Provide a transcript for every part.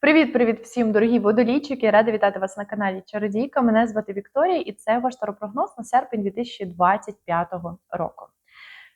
Привіт-привіт всім, дорогі водолійчики! Рада вітати вас на каналі Чародійка. Мене звати Вікторія, і це ваш таропрогноз на серпень 2025 року.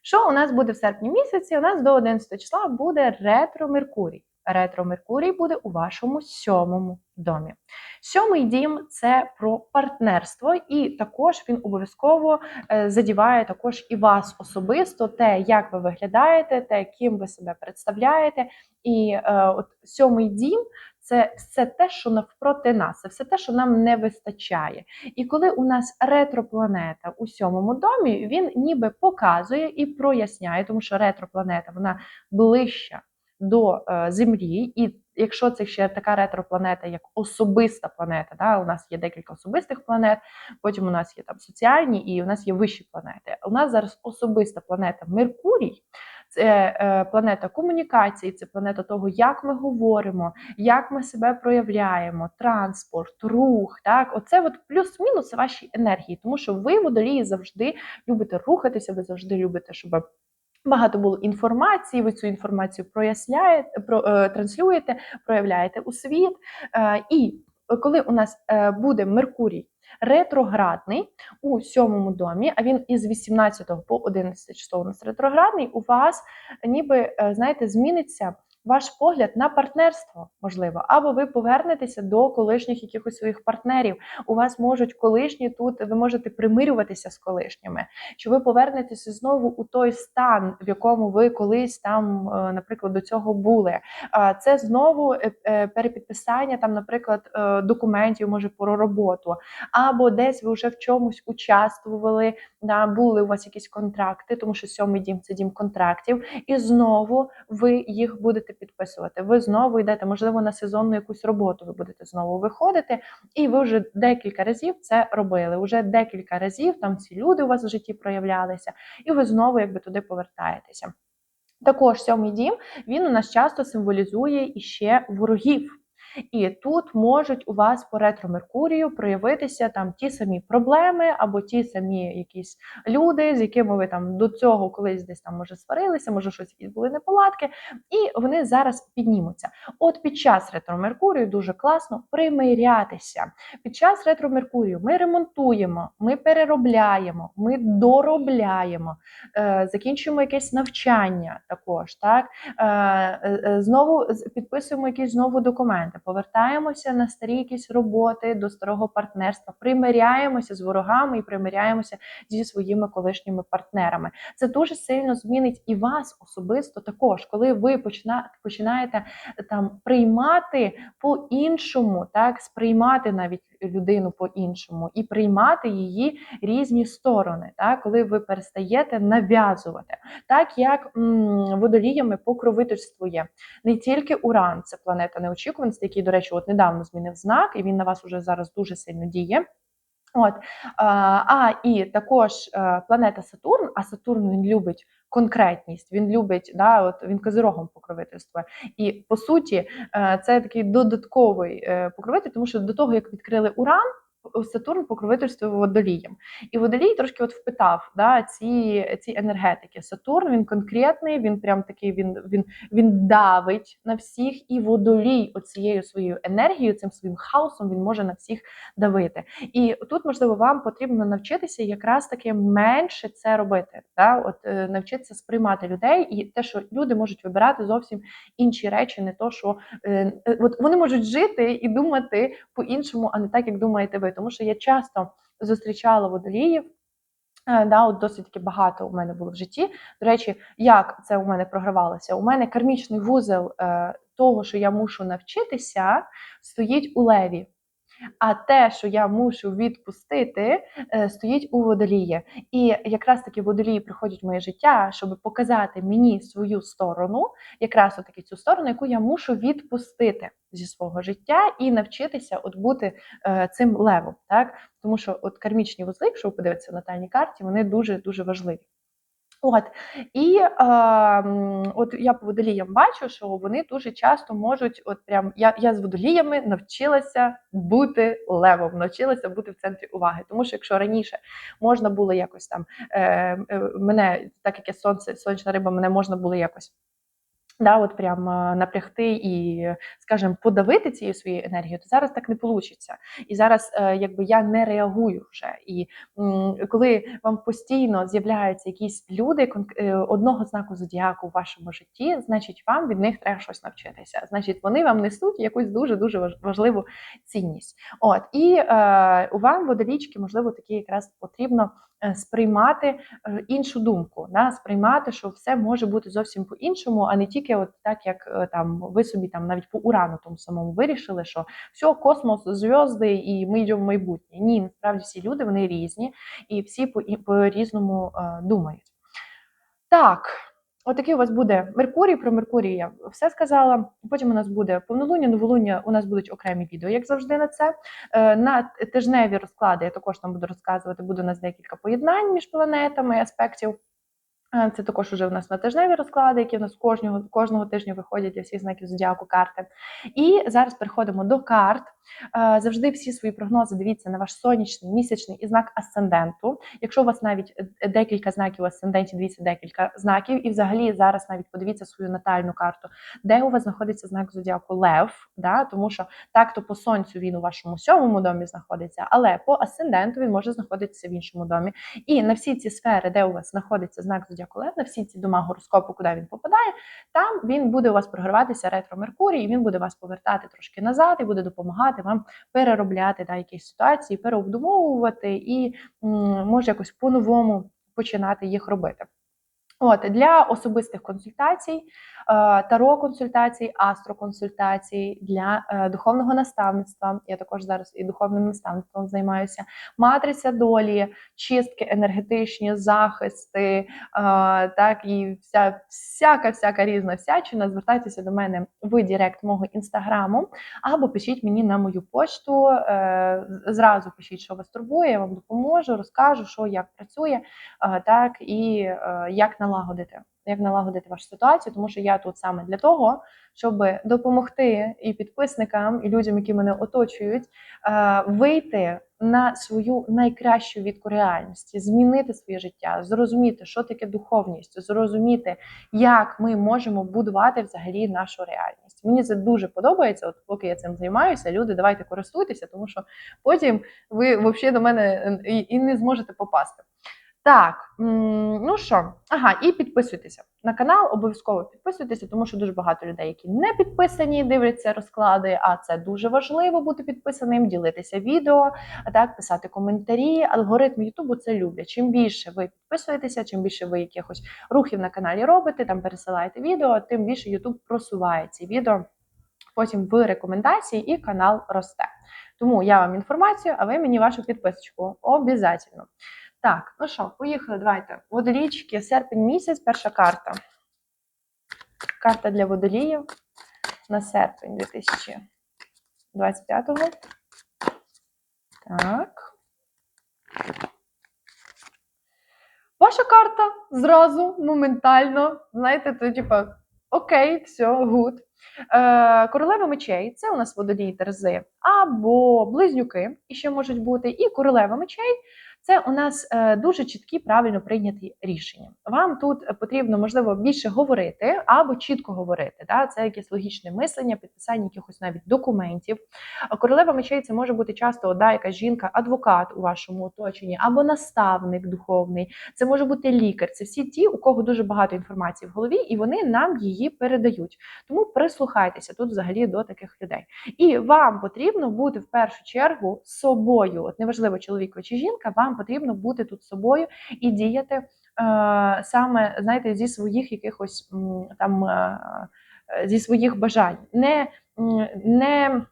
Що у нас буде в серпні місяці? У нас до 11 числа буде ретро Меркурій. Ретро Меркурій буде у вашому сьомому домі. Сьомий дім це про партнерство, і також він обов'язково е, задіває також і вас особисто, те, як ви виглядаєте, те, ким ви себе представляєте. І е, от сьомий дім це все те, що навпроти нас, це все те, що нам не вистачає. І коли у нас ретропланета у сьомому домі, він ніби показує і проясняє, тому що ретропланета вона ближча до е, Землі, і якщо це ще така ретропланета, як особиста планета, да, у нас є декілька особистих планет, потім у нас є там соціальні і у нас є вищі планети. У нас зараз особиста планета Меркурій. Це е, планета комунікації, це планета того, як ми говоримо, як ми себе проявляємо, транспорт, рух. Так, оце от плюс-мінус ваші енергії, тому що ви водолії завжди любите рухатися, ви завжди любите, щоб Багато було інформації, ви цю інформацію проясняєте, про, е, транслюєте, проявляєте у світ. Е, і коли у нас буде Меркурій ретроградний у сьомому домі, а він із 18 по 11 число у нас ретроградний, у вас ніби, е, знаєте, зміниться ваш погляд на партнерство, можливо, або ви повернетеся до колишніх якихось своїх партнерів. У вас можуть колишні тут, ви можете примирюватися з колишніми, чи ви повернетеся знову у той стан, в якому ви колись там, е, наприклад, до цього були. Це знову е, е, перепідписання там, наприклад, документів, може про роботу, або десь ви вже в чомусь участвували, да, були у вас якісь контракти, тому що сьомий дім це дім контрактів, і знову ви їх будете підписувати. Ви знову йдете, можливо, на сезонну якусь роботу ви будете знову виходити, і ви вже декілька разів це робили. Уже декілька разів там ці люди у вас в житті проявлялися, і ви знову якби туди повертаєтеся. Також сьомий дім він у нас часто символізує іще ворогів. І тут можуть у вас по ретро Меркурію проявитися там ті самі проблеми, або ті самі якісь люди, з якими ви там до цього колись десь там може сварилися, може щось якісь були неполадки, і вони зараз піднімуться. От під час ретро Меркурію дуже класно примирятися. Під час ретро Меркурію ми ремонтуємо, ми переробляємо, ми доробляємо, е, закінчуємо якесь навчання також. так, е, е Знову підписуємо якісь знову документи повертаємося на старі якісь роботи до старого партнерства, примиряємося з ворогами і примиряємося зі своїми колишніми партнерами. Це дуже сильно змінить і вас особисто також, коли ви починаєте там приймати по-іншому, так сприймати навіть людину по-іншому і приймати її різні сторони, так, коли ви перестаєте нав'язувати, так як м водоліями покровительствує не тільки Уран, це планета неочікуваності, який, до речі, от недавно змінив знак, і він на вас уже зараз дуже сильно діє. От, А і також е, планета Сатурн, а Сатурн він любить конкретність, він любить, да, от він козирогом покровительства, І по суті, е, це такий додатковий е, покровитель, тому що до того, як відкрили Уран. Сатурн покровительствує водолієм. І водолій трошки от впитав да, ці ці енергетики. Сатурн він конкретний, він прям такий, він він, він давить на всіх, і водолій оцією своєю енергією, цим своїм хаосом він може на всіх давити. І тут, можливо, вам потрібно навчитися якраз таки менше це робити. Да? От е, Навчитися сприймати людей, і те, що люди можуть вибирати зовсім інші речі, не то, що е, е от вони можуть жити і думати по-іншому, а не так, як думаєте ви тому що я часто зустрічала водоліїв. Е, да, от досить таки багато у мене було в житті. До речі, як це у мене програвалося? У мене кармічний вузел е, того, що я мушу навчитися, стоїть у леві. А те, що я мушу відпустити, е, стоїть у водолії. І якраз таки водолії приходять в моє життя, щоб показати мені свою сторону, якраз таки цю сторону, яку я мушу відпустити зі свого життя і навчитися от бути е, цим левом. Так? Тому що от кармічні вузли, якщо ви подивитеся в натальній карті, вони дуже дуже важливі. От і е, от я по водоліям бачу, що вони дуже часто можуть, от прям я я з водоліями навчилася бути левом, навчилася бути в центрі уваги. Тому що якщо раніше можна було якось там е, е, мене, так як я сонце, сонячна риба, мене можна було якось Да, от прям напрягти і, скажімо, подавити цією своєю енергією, то зараз так не вийде. І зараз, е, якби я не реагую вже. І коли вам постійно з'являються якісь люди е, одного знаку зодіаку в вашому житті, значить вам від них треба щось навчитися. Значить, вони вам несуть якусь дуже дуже важливу цінність. От і е, вам водолічки, можливо, такі якраз потрібно е, сприймати іншу думку, да? сприймати, що все може бути зовсім по-іншому, а не тільки от так, як е, там ви собі там навіть по урану тому самому вирішили, що все, космос, зв'язки, і ми йдемо в майбутнє. Ні, насправді всі люди вони різні і всі по, по різному е, думають. Так. Отакий у вас буде Меркурій. Про Меркурій я все сказала. Потім у нас буде повнолуння, новолуння. У нас будуть окремі відео, як завжди, на це. Е, На тижневі розклади я також там буду розказувати. Буде у нас декілька поєднань між планетами, аспектів. Е, Це також уже в нас на тижневі розклади, які в нас кожного кожного тижня виходять для всіх знаків зодіаку карти. І зараз переходимо до карт. Е, Завжди всі свої прогнози дивіться на ваш сонячний, місячний і знак асценденту. Якщо у вас навіть е, декілька знаків у асценденті, дивіться декілька знаків, і взагалі зараз навіть подивіться свою натальну карту, де у вас знаходиться знак зодіаку Лев, да? тому що так то по сонцю він у вашому сьомому домі знаходиться, але по асценденту він може знаходитися в іншому домі. І на всі ці сфери, де у вас знаходиться знак зодіаку Лев, на всі ці дома гороскопу, куди він попадає, там він буде у вас програватися ретро Меркурій, і він буде вас повертати трошки назад і буде допомагати вам переробляти да, якісь ситуації, переобдумовувати і може якось по-новому починати їх робити. От для особистих консультацій, е, таро консультацій, астроконсультацій, для е, духовного наставництва. Я також зараз і духовним наставництвом займаюся. Матриця долі, чистки енергетичні, захисти, е, так і вся всяка всяка різна всячина. Звертайтеся до мене в Директ мого інстаграму, або пишіть мені на мою почту. Зразу пишіть, що вас турбує, я вам допоможу, розкажу, що як працює, так і як налагодити, як налагодити вашу ситуацію, тому що я тут саме для того, щоб допомогти і підписникам, і людям, які мене оточують, е, вийти на свою найкращу відку реальності, змінити своє життя, зрозуміти, що таке духовність, зрозуміти, як ми можемо будувати взагалі нашу реальність. Мені це дуже подобається. От поки я цим займаюся, люди, давайте користуйтеся, тому що потім ви взагалі до мене е, і, і не зможете попасти. Так, ну що, ага, і підписуйтеся на канал, обов'язково підписуйтеся, тому що дуже багато людей, які не підписані, дивляться розклади. А це дуже важливо бути підписаним, ділитися відео, а так писати коментарі. Алгоритм Ютубу це люблять. Чим більше ви підписуєтеся, чим більше ви якихось рухів на каналі робите, там пересилаєте відео, тим більше Ютуб просуває ці відео потім в рекомендації, і канал росте. Тому я вам інформацію, а ви мені вашу підписочку. Обязательно. Так, ну що, поїхали. Давайте. Водолічки, серпень місяць, перша карта. Карта для водоліїв на серпень 2025-го. Так. Ваша карта зразу, моментально. Знаєте, то типа окей, все, гуд. Е, королева мечей це у нас водолії терзи або близнюки, і ще можуть бути, і королева мечей це у нас е, дуже чіткі, правильно прийняті рішення. Вам тут потрібно, можливо, більше говорити або чітко говорити. Да? Це якесь логічне мислення, підписання якихось навіть документів. Королева мечей це може бути часто да, якась жінка, адвокат у вашому оточенні, або наставник духовний. Це може бути лікар. Це всі ті, у кого дуже багато інформації в голові, і вони нам її передають. Тому прислухайтеся тут взагалі до таких людей. І вам потрібно бути в першу чергу собою. От неважливо, чоловік чи жінка, вам потрібно бути тут собою і діяти е, саме, знаєте, зі своїх якихось там е, е, зі своїх бажань. Не, не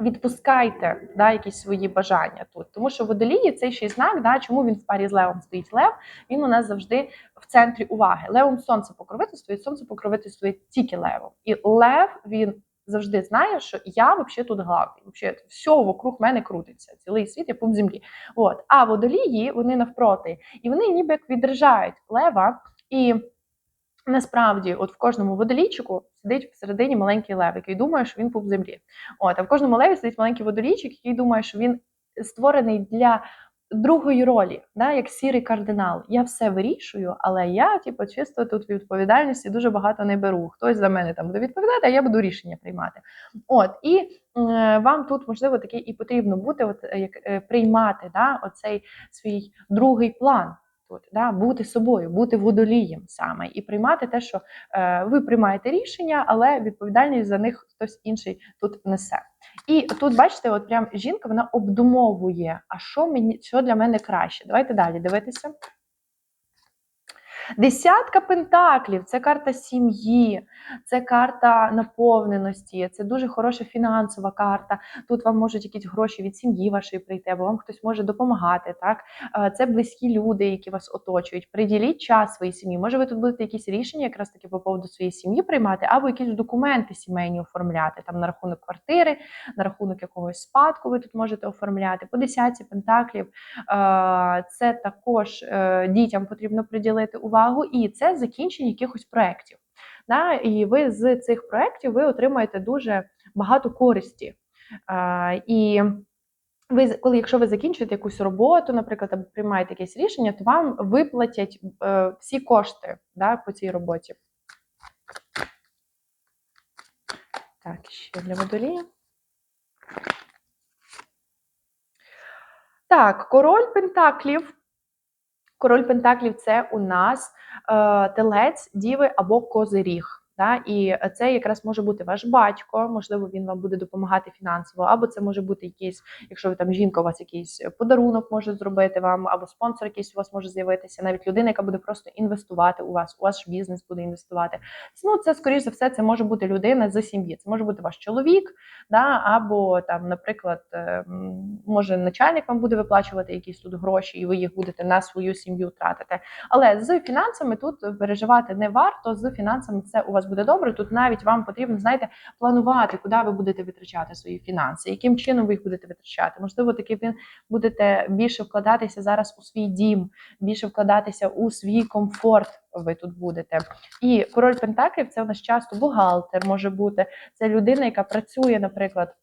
відпускайте да, якісь свої бажання тут. Тому що водолії цей ще знак, да, чому він в парі з левом стоїть лев, він у нас завжди в центрі уваги. Левом сонце покровительствує, сонце покровительствує тільки левом. І лев він завжди знає, що я взагалі тут главний. Взагалі, все вокруг мене крутиться. Цілий світ я пуп землі. От. А водолії вони навпроти, і вони ніби як відряджають лева. І насправді, от в кожному водолійчику сидить всередині маленький лев, який думає, що він пуп землі. От, а в кожному леві сидить маленький водолійчик, який думає, що він створений для другої ролі, да, як сірий кардинал. Я все вирішую, але я, типу, чисто тут відповідальності дуже багато не беру. Хтось за мене там буде відповідати, а я буду рішення приймати. От і е, вам тут можливо таке і потрібно бути, от як е, приймати да, оцей свій другий план. Тут да, бути собою, бути водолієм саме і приймати те, що е, ви приймаєте рішення, але відповідальність за них хтось інший тут несе. І тут, бачите, от прям жінка вона обдумовує, а що мені що для мене краще. Давайте далі дивитися. Десятка пентаклів це карта сім'ї, це карта наповненості, це дуже хороша фінансова карта. Тут вам можуть якісь гроші від сім'ї вашої прийти, або вам хтось може допомагати. Так Е, Це близькі люди, які вас оточують. Приділіть час своїй сім'ї. Може, ви тут будете якісь рішення, якраз таки по поводу своєї сім'ї приймати, або якісь документи сімейні оформляти там на рахунок квартири, на рахунок якогось спадку. Ви тут можете оформляти. По десятці пентаклів е, це також е, дітям потрібно приділити увагу, і це закінчення якихось проєктів. Да? І ви з цих проєктів ви отримаєте дуже багато користі. Е, І ви, коли, якщо ви закінчуєте якусь роботу, наприклад, або приймаєте якесь рішення, то вам виплатять е, всі кошти да, по цій роботі. Так, ще для водолія. Так, король Пентаклів. Король Пентаклів це у нас е, телець, діви або козиріг. Да? І це якраз може бути ваш батько, можливо, він вам буде допомагати фінансово, або це може бути якийсь, якщо ви там жінка, у вас якийсь подарунок може зробити вам, або спонсор якийсь у вас може з'явитися, навіть людина, яка буде просто інвестувати у вас, у ваш бізнес буде інвестувати. Ну, це, скоріш за все, це може бути людина з сім'ї. Це може бути ваш чоловік, да? або там, наприклад, е, може начальник вам буде виплачувати якісь тут гроші, і ви їх будете на свою сім'ю тратити. Але з фінансами тут переживати не варто. З фінансами це у вас буде добре. Тут навіть вам потрібно, знаєте, планувати, куди ви будете витрачати свої фінанси, яким чином ви їх будете витрачати. Можливо, таки ви будете більше вкладатися зараз у свій дім, більше вкладатися у свій комфорт. Ви тут будете. І король Пентаклів це у нас часто бухгалтер може бути. Це людина, яка працює, наприклад.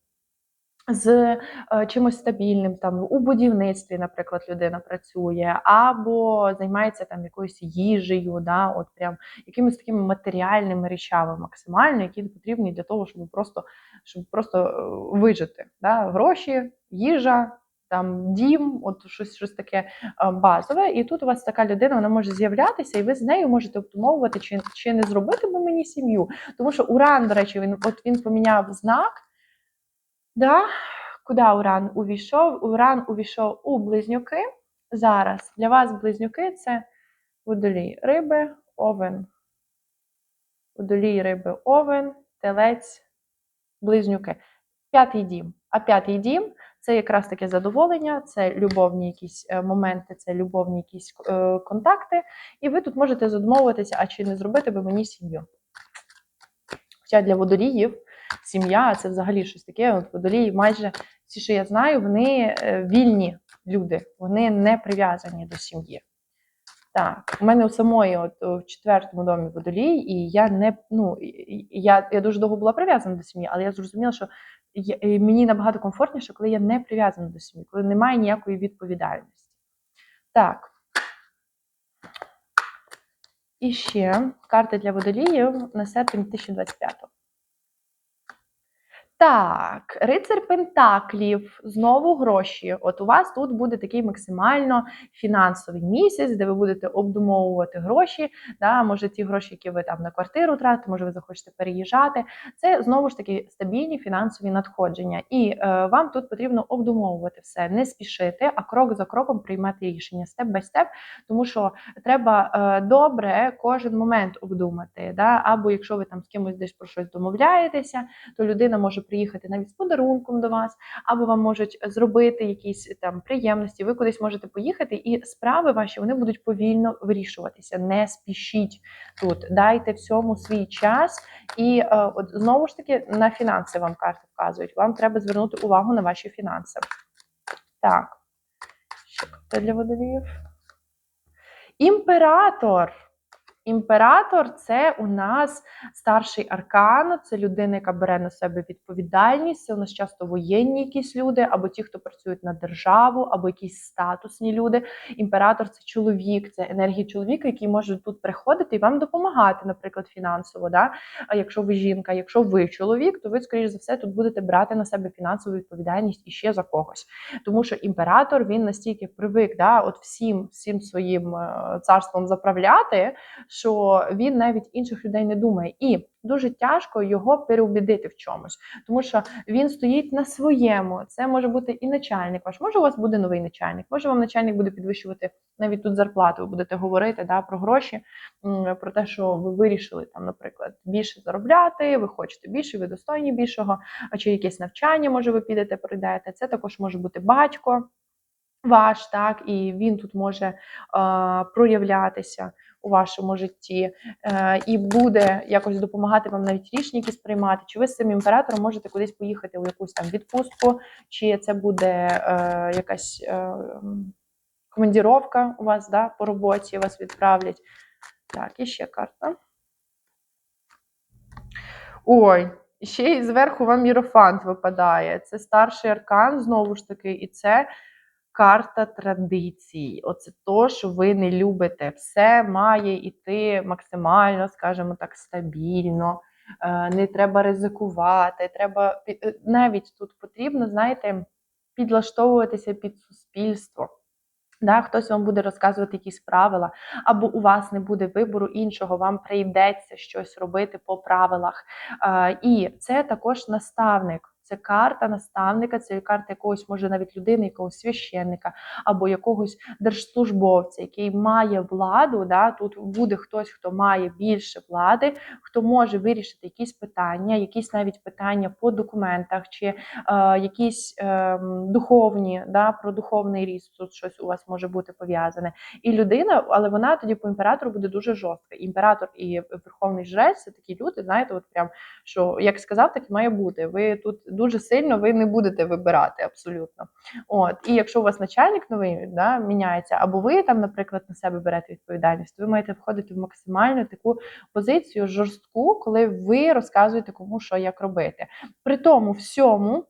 З е, чимось стабільним, там у будівництві, наприклад, людина працює, або займається там якоюсь їжею, да, от прям якимись такими матеріальними речами максимально, які потрібні для того, щоб просто щоб просто е, вижити. Да, Гроші, їжа, там дім, от щось щось таке е, базове. І тут у вас така людина вона може з'являтися, і ви з нею можете обдумовувати, чи, чи не зробити би мені сім'ю. Тому що Уран, до речі, він от він поміняв знак. Да? Куди Уран увійшов? Уран увійшов у близнюки. Зараз для вас близнюки це водолій риби, овен. Водолій риби, овен, телець, близнюки. П'ятий дім. А п'ятий дім це якраз таке задоволення, це любовні якісь е, моменти, це любовні якісь е, контакти. І ви тут можете задумовуватися, а чи не зробити би мені сім'ю. Хоча для водоліїв сім'я це взагалі щось таке. От водолії, майже всі, що я знаю, вони е, вільні люди, вони не прив'язані до сім'ї. Так, у мене у самої, от в четвертому домі водолій, і я не ну я я дуже довго була прив'язана до сім'ї, але я зрозуміла, що я, мені набагато комфортніше, коли я не прив'язана до сім'ї, коли немає ніякої відповідальності. Так. І ще карти для водоліїв на серпень 2025 так, рицар Пентаклів, знову гроші. От у вас тут буде такий максимально фінансовий місяць, де ви будете обдумовувати гроші. Да, Може, ті гроші, які ви там на квартиру тратите, може, ви захочете переїжджати. Це знову ж таки стабільні фінансові надходження. І е, вам тут потрібно обдумовувати все, не спішити, а крок за кроком приймати рішення степ бай степ, тому що треба е, добре кожен момент обдумати. Да? Або якщо ви там з кимось десь про щось домовляєтеся, то людина може приїхати навіть з подарунком до вас, або вам можуть зробити якісь там приємності. Ви кудись можете поїхати, і справи ваші вони будуть повільно вирішуватися. Не спішіть тут, дайте всьому свій час, і е, от знову ж таки на фінанси вам карти вказують. Вам треба звернути увагу на ваші фінанси. Так, що для водоліїв? Імператор. Імператор це у нас старший аркан, це людина, яка бере на себе відповідальність. Це у нас часто воєнні якісь люди, або ті, хто працюють на державу, або якісь статусні люди. Імператор це чоловік, це енергія чоловіка, який може тут приходити і вам допомагати, наприклад, фінансово. Да? А якщо ви жінка, якщо ви чоловік, то ви, скоріш за все, тут будете брати на себе фінансову відповідальність і ще за когось. Тому що імператор він настільки привик, да, от всім, всім своїм е, царством заправляти що він навіть інших людей не думає, і дуже тяжко його переубідити в чомусь, тому що він стоїть на своєму. Це може бути і начальник ваш. Може, у вас буде новий начальник, може вам начальник буде підвищувати навіть тут зарплату. Ви будете говорити да, про гроші, про те, що ви вирішили там, наприклад, більше заробляти, ви хочете більше, ви достойні більшого, а чи якесь навчання, може, ви підете, пройдете. Це також може бути батько. Ваш так, і він тут може е, проявлятися у вашому житті, е, і буде якось допомагати вам навіть рішення якісь приймати. Чи ви з цим імператором можете кудись поїхати у якусь там відпустку, чи це буде е, якась е, командіровка у вас да, по роботі, вас відправлять. Так, і ще карта. Ой, ще й зверху вам Мірофант випадає. Це старший аркан, знову ж таки, і це карта традицій. Оце то, що ви не любите. Все має йти максимально, скажімо так, стабільно. Е, не треба ризикувати. Треба е, навіть тут потрібно, знаєте, підлаштовуватися під суспільство. Да, Хтось вам буде розказувати якісь правила, або у вас не буде вибору іншого, вам прийдеться щось робити по правилах. Е, і це також наставник. Це карта наставника, це карта якогось, може, навіть людини, якогось священника або якогось держслужбовця, який має владу. Да? Тут буде хтось, хто має більше влади, хто може вирішити якісь питання, якісь навіть питання по документах, чи е, якісь е, духовні, да, про духовний ріст, тут щось у вас може бути пов'язане. І людина, але вона тоді по імператору буде дуже жорстка. Імператор і верховний жрець це такі люди, знаєте, от прям що як сказав, так і має бути. Ви тут дуже сильно ви не будете вибирати абсолютно. От І якщо у вас начальник новий да, міняється, або ви там, наприклад, на себе берете відповідальність, то ви маєте входити в максимальну таку позицію жорстку, коли ви розказуєте кому що як робити. При тому всьому.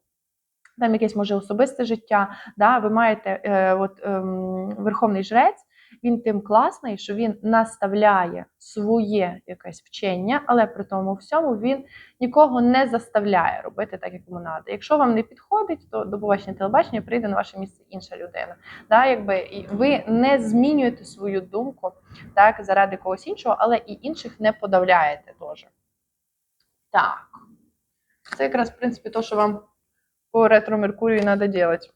Там якесь може особисте життя, да, ви маєте е, от, е, верховний жрець, він тим класний, що він наставляє своє якесь вчення, але при тому всьому він нікого не заставляє робити так, як йому треба. Якщо вам не підходить, то до побачення телебачення прийде на ваше місце інша людина. Да, якби Ви не змінюєте свою думку так, заради когось іншого, але і інших не подавляєте теж. Так. Це якраз, в принципі, то, що вам по ретро Меркурію треба робити.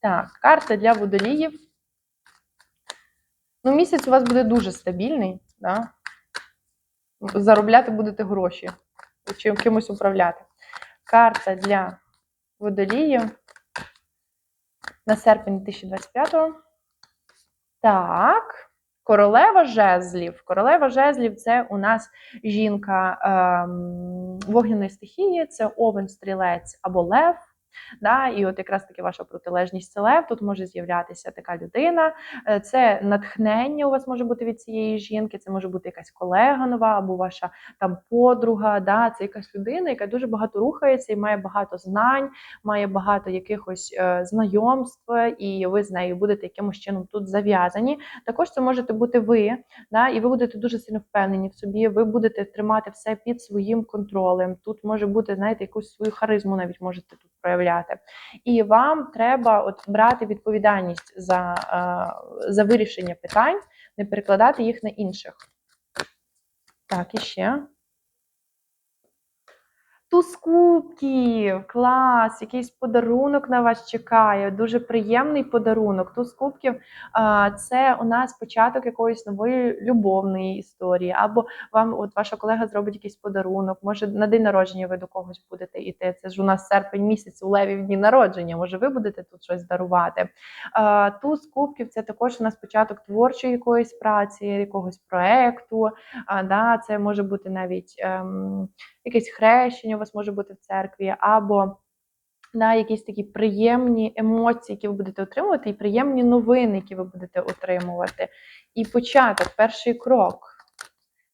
Так, карта для водоліїв. Ну, місяць у вас буде дуже стабільний, да? заробляти будете гроші, чим кимось управляти. Карта для водоліїв на серпень 2025-го. Так, королева жезлів. Королева жезлів це у нас жінка ем, вогняної стихії, це овен, стрілець або лев. Да? І от якраз таки ваша протилежність це тут може з'являтися така людина. Е, це натхнення у вас може бути від цієї жінки, це може бути якась колега нова або ваша там подруга. Да? Це якась людина, яка дуже багато рухається і має багато знань, має багато якихось е, знайомств, і ви з нею будете якимось чином тут зав'язані. Також це можете бути ви, да? і ви будете дуже сильно впевнені в собі, ви будете тримати все під своїм контролем. Тут може бути, знаєте, якусь свою харизму навіть можете тут проявляти проявляти. І вам треба от брати відповідальність за, е, за вирішення питань, не перекладати їх на інших. Так, і ще. Туз кубків, клас, якийсь подарунок на вас чекає, дуже приємний подарунок. Туз кубків це у нас початок якоїсь нової любовної історії, або вам от ваша колега зробить якийсь подарунок, може на день народження ви до когось будете йти. Це ж у нас серпень місяць у леві в дні народження. Може, ви будете тут щось дарувати. Туз кубків це також у нас початок творчої якоїсь праці, якогось проекту. Да, Це може бути навіть. Ем, якесь хрещення вас може бути в церкві, або да, якісь такі приємні емоції, які ви будете отримувати, і приємні новини, які ви будете отримувати. І початок, перший крок.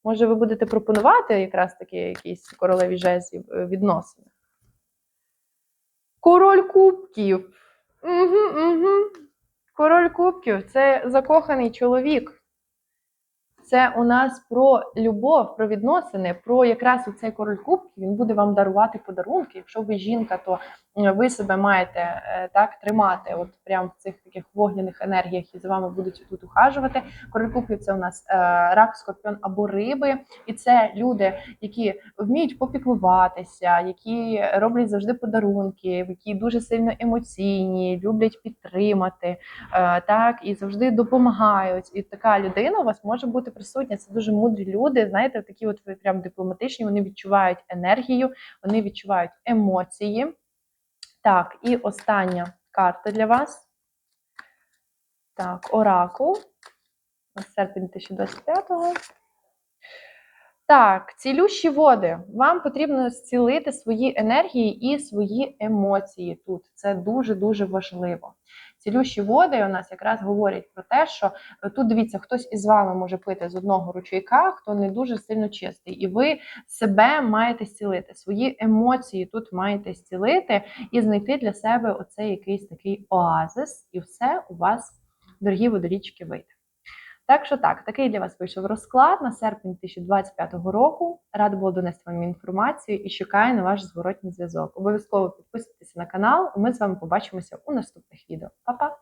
Може, ви будете пропонувати якраз таки якісь королеві жезлів е, відносини. Король кубків. Угу, угу. Король кубків це закоханий чоловік. Це у нас про любов, про відносини, про якраз у цей король кубків. Він буде вам дарувати подарунки. Якщо ви жінка, то е, ви себе маєте е, так тримати, от прямо в цих таких вогняних енергіях, і за вами будуть тут ухажувати. Король кубків це у нас е, рак, скорпіон або риби, і це люди, які вміють попіклуватися, які роблять завжди подарунки, які дуже сильно емоційні, люблять підтримати, так і завжди допомагають. І така людина у вас може бути присутня. Це дуже мудрі люди. Знаєте, такі от прям дипломатичні. Вони відчувають енергію, вони відчувають емоції. Так, і остання карта для вас. Так, оракул. На серпень 2025-го. Так, цілющі води. Вам потрібно зцілити свої енергії і свої емоції тут. Це дуже-дуже важливо. Цілющі води у нас якраз говорять про те, що е, тут дивіться, хтось із вами може пити з одного ручейка, хто не дуже сильно чистий, і ви себе маєте зцілити, свої емоції тут маєте зцілити і знайти для себе оцей якийсь такий оазис, і все у вас, дорогі водорічки, вийде. Так що так, такий для вас вийшов розклад на серпень 2025 року. Рада була донести вам інформацію і чекаю на ваш зворотній зв'язок. Обов'язково підписуйтесь на канал, ми з вами побачимося у наступних відео. Па-па!